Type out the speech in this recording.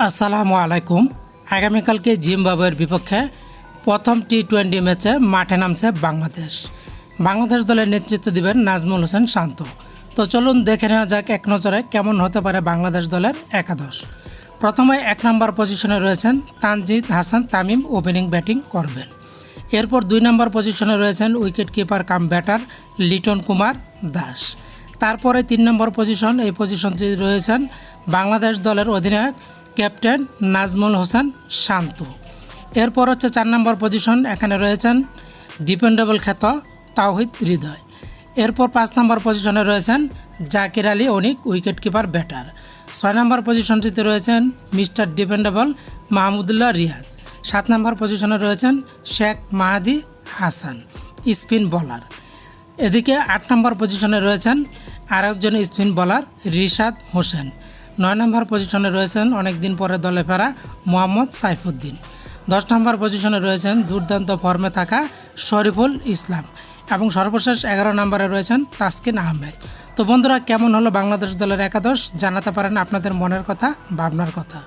আসসালামু আলাইকুম। আগামীকালকে জিম্বাবুয়ের বিপক্ষে প্রথম টি টোয়েন্টি ম্যাচে মাঠে নামছে বাংলাদেশ। বাংলাদেশ দলের নেতৃত্ব দিবেন নাজমুল হোসেন শান্ত। তো চলুন দেখে নেওয়া যাক এক নজরে কেমন হতে পারে বাংলাদেশ দলের একাদশ। প্রথমে এক নম্বর পজিশনে রয়েছেন তানজিদ হাসান তামিম ওপেনিং ব্যাটিং করবেন। এরপর দুই নম্বর পজিশনে রয়েছেন wicket keeper cum batter Liton Kumar Das. তারপরে তিন নম্বর পজিশন, এই পজিশনটি রয়েছেন বাংলাদেশ দলের অধিনায়ক ক্যাপ্টেন নাজমুল হোসেন শান্ত। এরপর হচ্ছে চার নম্বর পজিশন এখানে রয়েছেন ডিপেন্ডেবল খ্যাত তাওহিদ হৃদয়। এরপর পাঁচ নম্বর পজিশনে রয়েছেন Jaker Ali Anik wicket keeper batter. ছয় নম্বর পজিশনটিতে রয়েছেন মিস্টার ডিপেন্ডেবল মাহমুদুল্লাহ রিয়াদ। সাত নম্বর পজিশনে রয়েছেন শেখ মাহাদি হাসান, স্পিন বোলার। এদিকে আট নম্বর পজিশনে রয়েছেন আরেকজন স্পিন বোলার রিশাদ হোসেন। নয় নম্বর পজিশনে রয়েছেন অনেক দিন পরে দলে ফেরা মোহাম্মদ সাইফুদ্দিন। দশ নম্বর পজিশনে রয়েছেন দুর্দান্ত ফর্মে থাকা শরীফুল ইসলাম এবং সর্বশেষ এগারো নম্বরে রয়েছেন তাসকিন আহমেদ। তো বন্ধুরা, কেমন হলো বাংলাদেশ দলের একাদশ? জানাতে পারেন আপনাদের মনের কথা, ভাবনার কথা।